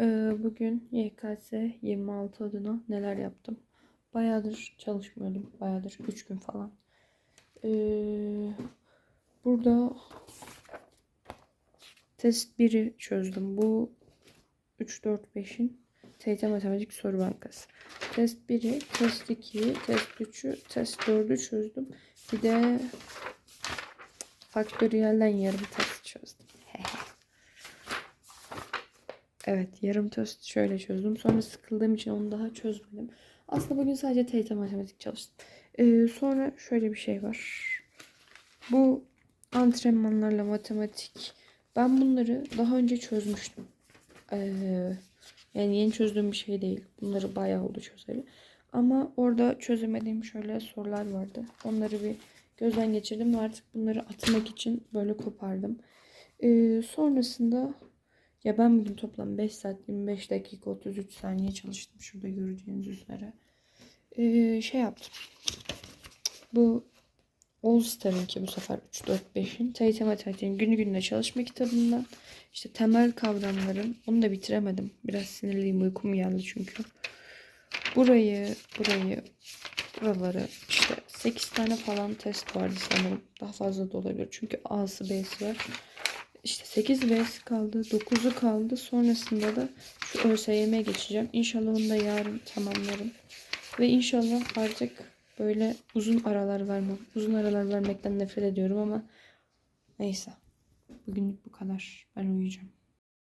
Ee, bugün YKS 26 adına neler yaptım? Bayağıdır çalışmıyordum. Bayağıdır 3 gün falan. Ee, burada test 1'i çözdüm. Bu 3, 4, 5'in TYT Matematik Soru Bankası. Test 1'i, test 2'yi, test 3'ü, test 4'ü çözdüm. Bir de faktöriyelden yarım test çözdüm. Evet yarım test şöyle çözdüm. Sonra sıkıldığım için onu daha çözmedim. Aslında bugün sadece TYT matematik çalıştım. Ee, sonra şöyle bir şey var. Bu antrenmanlarla matematik. Ben bunları daha önce çözmüştüm. Ee, yani yeni çözdüğüm bir şey değil. Bunları bayağı oldu çözeli. Ama orada çözemediğim şöyle sorular vardı. Onları bir gözden geçirdim ve artık bunları atmak için böyle kopardım. Ee, sonrasında ya ben bugün toplam 5 saat 25 dakika 33 saniye çalıştım. Şurada göreceğiniz üzere. Ee, şey yaptım. Bu All Star'ınki bu sefer 3, 4, 5'in TYT Matematik'in günü gününe çalışma kitabından işte temel kavramların onu da bitiremedim. Biraz sinirliyim uykum geldi çünkü. Burayı, burayı, buraları işte 8 tane falan test vardı sanırım. Daha fazla da olabilir. Çünkü A'sı B'si var. İşte 8 B'si kaldı. 9'u kaldı. Sonrasında da şu ÖSYM'ye geçeceğim. İnşallah onu da yarın tamamlarım. Ve inşallah artık böyle uzun aralar vermem. Uzun aralar vermekten nefret ediyorum ama neyse. Bugünlük bu kadar. Ben uyuyacağım.